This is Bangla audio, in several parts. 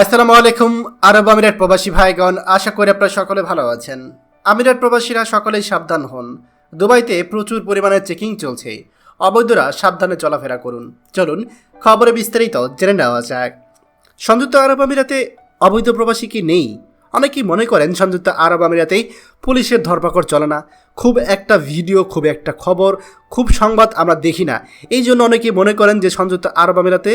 আসসালামু আলাইকুম, আরব আমিরাত প্রবাসী ভাইগণ, আশা করি আপনারা সকলে ভালো আছেন। আমিরাত প্রবাসীরা সকলেই সাবধান হন। দুবাইতে প্রচুর পরিমাণে চেকিং চলছে। অবৈধরা সাবধানে চলাফেরা করুন। চলুন খবরে বিস্তারিত জেনে নেওয়া যাক। সংযুক্ত আরব আমিরাতে অবৈধ প্রবাসী কি নেই? অনেকেই মনে করেন সংযুক্ত আরব আমিরাতেই পুলিশের ধরপাকড় চলে না। খুব একটা ভিডিও, খুব একটা খবর, খুব সংবাদ আমরা দেখি না। এই জন্য অনেকেই মনে করেন যে সংযুক্ত আরব আমিরাতে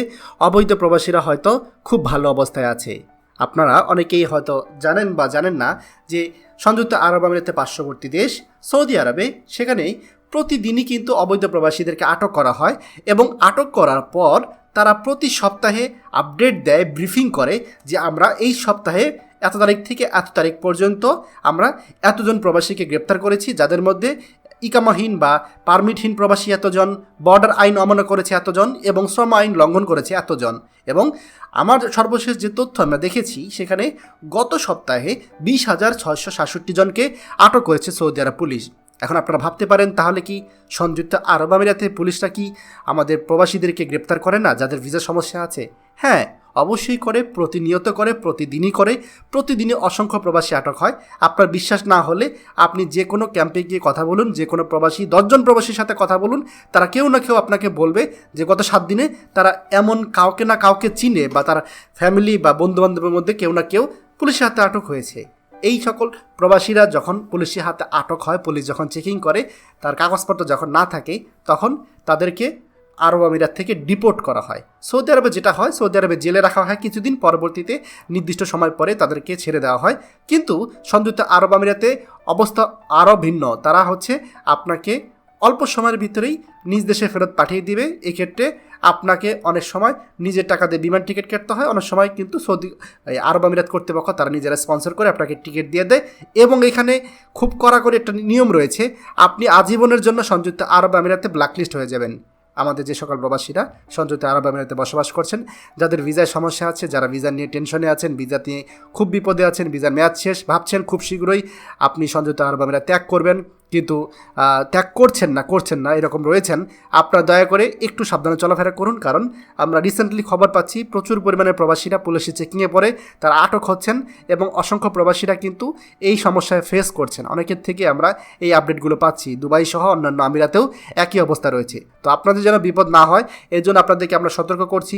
অবৈধ প্রবাসীরা হয়তো খুব ভালো অবস্থায় আছে। আপনারা অনেকেই হয়তো জানেন বা জানেন না যে সংযুক্ত আরব আমিরাতে পার্শ্ববর্তী দেশ সৌদি আরবে সেখানে প্রতিদিনই কিন্তু অবৈধ প্রবাসীদেরকে আটক করা হয় এবং আটক করার পর তারা প্রতি সপ্তাহে আপডেট দেয়, ব্রিফিং করে যে আমরা এই সপ্তাহে এত তারিখ থেকে এত তারিখ পর্যন্ত আমরা এতজন প্রবাসীকে গ্রেপ্তার করেছি, যাদের মধ্যে ইকামাহীন বা পারমিটহীন প্রবাসী এতজন, বর্ডার আইন অমান্য করেছে এতজন এবং শ্রম আইন লঙ্ঘন করেছে এতজন। এবং আমার সর্বশেষ যে তথ্য আমরা দেখেছি, সেখানে গত সপ্তাহে বিশ হাজার ছয়শো সাতষট্টি জনকে আটক করেছে সৌদি আরব পুলিশ। এখন আপনারা ভাবতে পারেন, তাহলে কি সংযুক্ত আরব আমিরাতে পুলিশরা কি আমাদের প্রবাসীদেরকে গ্রেপ্তার করে না, যাদের ভিসা সমস্যা আছে? হ্যাঁ অবশ্যই করে, প্রতিনিয়ত করে, প্রতিদিনই করে, প্রতিদিনই অসংখ্য প্রবাসী আটক হয়। আপনার বিশ্বাস না হলে আপনি যে কোনো ক্যাম্পে গিয়ে কথা বলুন, যে কোনো প্রবাসী, দশজন প্রবাসীর সাথে কথা বলুন, তারা কেউ না কেউ আপনাকে বলবে যে গত সাত দিনে তারা এমন কাউকে না কাউকে চিনে বা তার ফ্যামিলি বা বন্ধুবান্ধবের মধ্যে কেউ না কেউ পুলিশের হাতে আটক হয়েছে। এই সকল প্রবাসীরা যখন পুলিশের হাতে আটক হয়, পুলিশ যখন চেকিং করে, তার কাগজপত্র যখন না থাকে, তখন তাদেরকে আরব আমিরাত থেকে ডিপোর্ট করা হয়। সৌদি আরবে যেটা হয়, সৌদি আরবে জেলে রাখা হয়, কিছুদিন পরবর্তীতে নির্দিষ্ট সময় পরে তাদেরকে ছেড়ে দেওয়া হয়। কিন্তু সংযুক্ত আরব আমিরাতে অবস্থা আরও ভিন্ন। তারা হচ্ছে আপনাকে অল্প সময়ের ভিতরেই নিজ দেশে ফেরত পাঠিয়ে দিবে। এক্ষেত্রে আপনাকে অনেক সময় নিজের টাকা দিয়ে বিমান টিকিট কাটতে হয়। অনেক সময় কিন্তু সৌদি আরব আমিরাত কর্তৃপক্ষ তারা নিজেরা স্পন্সর করে আপনাকে টিকিট দিয়ে দেয়। এবং এখানে খুব কড়াকড়ি একটা নিয়ম রয়েছে, আপনি আজীবনের জন্য সংযুক্ত আরব আমিরাতে ব্ল্যাকলিস্ট হয়ে যাবেন। আমাদের যে সকল প্রবাসীরা সংযুক্ত আরব আমিরাতে বসবাস করছেন, যাদের ভিসায় সমস্যা আছে, যারা ভিসা নিয়ে টেনশনে আছেন, ভিসা নিয়ে খুব বিপদে আছেন, ভিসার মেয়াদ শেষ, ভাবছেন খুব শীঘ্রই আপনি সংযুক্ত আরব আমিরাত ত্যাগ করবেন। কিন্তু ত্যাগ করছেন না করছেন না, এরকম রয়েছেন। আপনারা দয়া করে একটু সাবধানে চলাফেরা করুন, কারণ আমরা রিসেন্টলি খবর পাচ্ছি, প্রচুর পরিমাণে প্রবাসীরা পুলিশে চেকিংয়ে পড়ে, তারা আটক হচ্ছেন এবং অসংখ্য প্রবাসীরা কিন্তু এই সমস্যায় ফেস করছেন। অনেকের থেকে আমরা এই আপডেটগুলো পাচ্ছি। দুবাই সহ অন্যান্য আমিরাতেও একই অবস্থা রয়েছে। তো আপনাদের যেন বিপদ না হয়, এর জন্য আপনাদেরকে আমরা সতর্ক করছি।